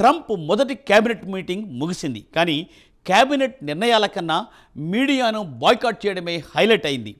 Trump మొదటి cabinet meeting ముగిసింది. కానీ కేబినెట్ నిర్ణయాల కన్నా మీడియాను బాయ్కాట్ చేయడమే హైలైట్ అయింది.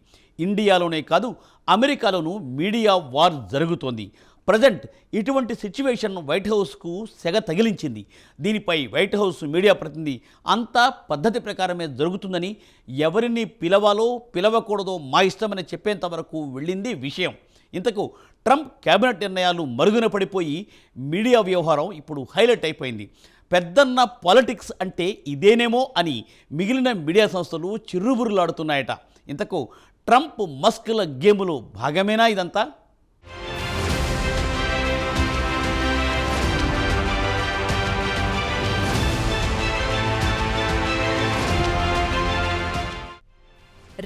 ఇండియాలోనే కాదు అమెరికాలోనూ మీడియా వార్ జరుగుతోంది. ప్రజెంట్ ఇటువంటి సిచ్యువేషన్ వైట్ హౌస్కు సెగ తగిలించింది. దీనిపై వైట్ హౌస్ మీడియా ప్రతినిధి అంతా పద్ధతి ప్రకారమే జరుగుతుందని ఎవరిని పిలవాలో పిలవకూడదో మా ఇష్టమని చెప్పేంత వరకు వెళ్ళింది విషయం. ఇంతకు ట్రంప్ కేబినెట్ నిర్ణయాలు మరుగున పడిపోయి మీడియా వ్యవహారం ఇప్పుడు హైలైట్ అయిపోయింది. పెద్దన్న పాలిటిక్స్ అంటే ఇదేనేమో అని మిగిలిన మీడియా సంస్థలు చిర్రుబురులాడుతున్నాయట ఇంతకు ట్రంప్ మస్క్ల గేములో భాగమేనా ఇదంతా?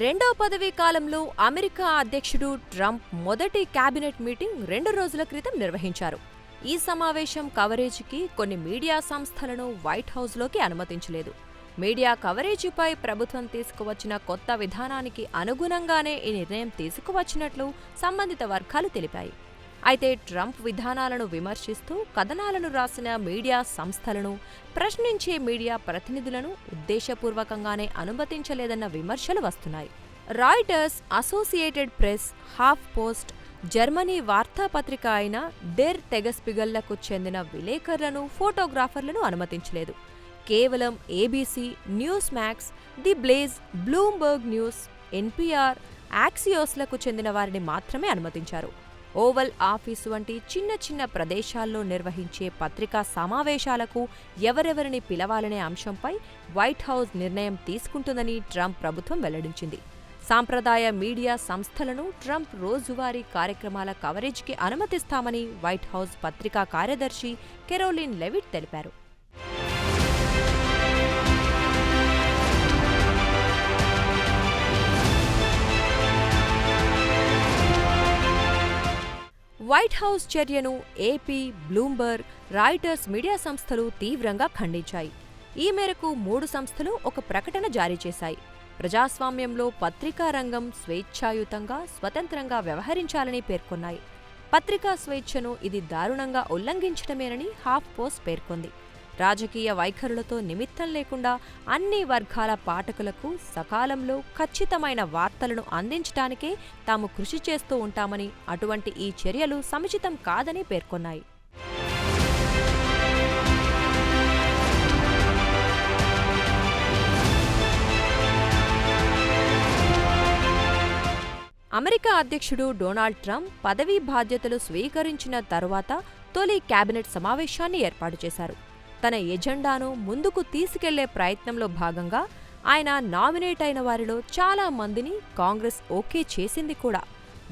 రెండో పదవీ కాలంలో అమెరికా అధ్యక్షుడు ట్రంప్ మొదటి కేబినెట్ మీటింగ్ రెండు రోజుల క్రితం నిర్వహించారు. ఈ సమావేశం కవరేజీకి కొన్ని మీడియా సంస్థలను వైట్ హౌస్లోకి అనుమతించలేదు. మీడియా కవరేజీపై ప్రభుత్వం తీసుకువచ్చిన కొత్త విధానానికి అనుగుణంగానే ఈ నిర్ణయం తీసుకువచ్చినట్లు సంబంధిత వర్గాలు తెలిపాయి. అయితే ట్రంప్ విధానాలను విమర్శిస్తూ కథనాలను రాసిన మీడియా సంస్థలను ప్రశ్నించే మీడియా ప్రతినిధులను ఉద్దేశపూర్వకంగానే అనుమతించలేదన్న విమర్శలు వస్తున్నాయి. Reuters Associated Press HuffPost Germany వార్తాపత్రిక అయిన డెర్ తెగస్పిగల్లకు చెందిన విలేకరులను ఫోటోగ్రాఫర్లను అనుమతించలేదు. కేవలం ABC Newsmax the Blaze Bloomberg News NPR యాక్సియోస్లకు చెందిన వారిని మాత్రమే అనుమతించారు. ఓవల్ ఆఫీసు వంటి చిన్న చిన్న ప్రదేశాల్లో నిర్వహించే పత్రికా సమావేశాలకు ఎవరెవరిని పిలవాలనే అంశంపై వైట్ హౌస్ నిర్ణయం తీసుకుంటుందని ట్రంప్ ప్రభుత్వం వెల్లడించింది. సాంప్రదాయ మీడియా సంస్థలను ట్రంప్ రోజువారీ కార్యక్రమాల కవరేజ్కి అనుమతిస్తామని వైట్ హౌస్ పత్రికా కార్యదర్శి కెరోలిన్ లెవిట్ తెలిపారు. వైట్ హౌస్ చర్యను ఏపీ బ్లూంబర్గ్ రాయిటర్స్ మీడియా సంస్థలు తీవ్రంగా ఖండించాయి. ఈ మేరకు మూడు సంస్థలు ఒక ప్రకటన జారీ చేశాయి. ప్రజాస్వామ్యంలో పత్రికా రంగం స్వేచ్ఛాయుతంగా స్వతంత్రంగా వ్యవహరించాలని పేర్కొన్నాయి. పత్రికా స్వేచ్ఛను ఇది దారుణంగా ఉల్లంఘించడమేనని హాఫ్ పోస్ట్ పేర్కొంది. రాజకీయ వైఖరులతో నిమిత్తం లేకుండా అన్ని వర్గాల పాఠకులకు సకాలంలో ఖచ్చితమైన వార్తలను అందించడానికే తాము కృషి చేస్తూ ఉంటామని అటువంటి ఈ చర్యలు సముచితం కాదని పేర్కొన్నాయి. అమెరికా అధ్యక్షుడు డొనాల్డ్ ట్రంప్ పదవీ బాధ్యతలు స్వీకరించిన తరువాత తొలి కేబినెట్ సమావేశాన్ని ఏర్పాటు చేశారు. తన ఎజెండాను ముందుకు తీసుకెళ్ళే ప్రయత్నంలో భాగంగా ఆయన నామినేట్ అయిన వారిలో చాలా మందిని కాంగ్రెస్ ఓకే చేసింది కూడా.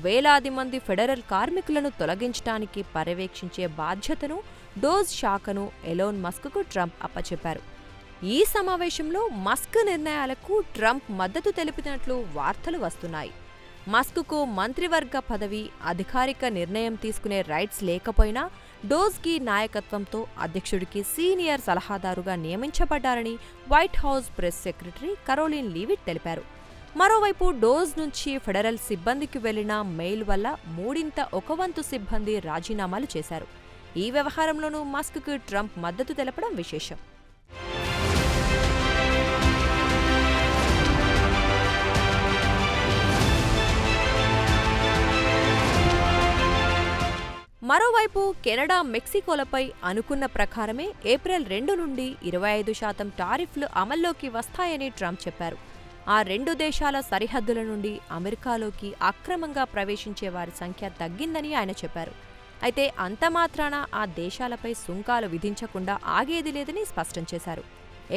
వేలాది మంది ఫెడరల్ కార్మికులను తొలగించడానికి పర్యవేక్షించే బాధ్యతను డోజ్ శాఖను ఎలోన్ మస్క్కు ట్రంప్ అప్పచెప్పారు. ఈ సమావేశంలో మస్క్ నిర్ణయాలకు ట్రంప్ మద్దతు తెలిపినట్లు వార్తలు వస్తున్నాయి. మస్క్కు మంత్రివర్గ పదవి అధికారిక నిర్ణయం తీసుకునే రైట్స్ లేకపోయినా డోజ్కి నాయకత్వంతో అధ్యక్షుడికి సీనియర్ సలహాదారుగా నియమించబడ్డారని White House press secretary Karoline Leavitt తెలిపారు. మరోవైపు డోజ్ నుంచి ఫెడరల్ సిబ్బందికి వెళ్ళిన మెయిల్ వల్ల మూడింత ఒక వంతు సిబ్బంది రాజీనామాలు చేశారు. ఈ వ్యవహారంలోనూ మస్క్కు ట్రంప్ మద్దతు తెలపడం విశేషం. మరోవైపు కెనడా మెక్సికోలపై అనుకున్న ప్రకారమే ఏప్రిల్ రెండు నుండి ఇరవై ఐదు శాతం టారిఫ్లు అమల్లోకి వస్తాయని ట్రంప్ చెప్పారు. ఆ రెండు దేశాల సరిహద్దుల నుండి అమెరికాలోకి అక్రమంగా ప్రవేశించే వారి సంఖ్య తగ్గిందని ఆయన చెప్పారు. అయితే అంతమాత్రాన ఆ దేశాలపై సుంకాలు విధించకుండా ఆగేది లేదని స్పష్టం చేశారు.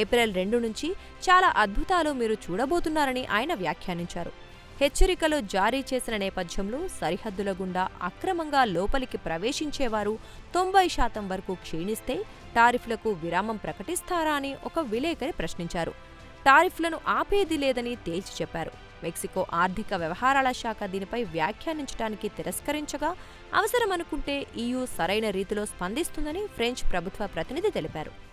ఏప్రిల్ రెండు నుంచి చాలా అద్భుతాలు మీరు చూడబోతున్నారని ఆయన వ్యాఖ్యానించారు. హెచ్చరికలు జారీ చేసిన నేపథ్యంలో సరిహద్దుల గుండా అక్రమంగా లోపలికి ప్రవేశించేవారు తొంభై శాతం వరకు క్షీణిస్తే టారిఫ్లకు విరామం ప్రకటిస్తారా అని ఒక విలేకరి ప్రశ్నించారు. టారిఫ్లను ఆపేది లేదని తేల్చి చెప్పారు. మెక్సికో ఆర్థిక వ్యవహారాల శాఖ దీనిపై వ్యాఖ్యానించడానికి తిరస్కరించగా అవసరమనుకుంటే ఈయూ సరైన రీతిలో స్పందిస్తుందని ఫ్రెంచ్ ప్రభుత్వ ప్రతినిధి తెలిపారు.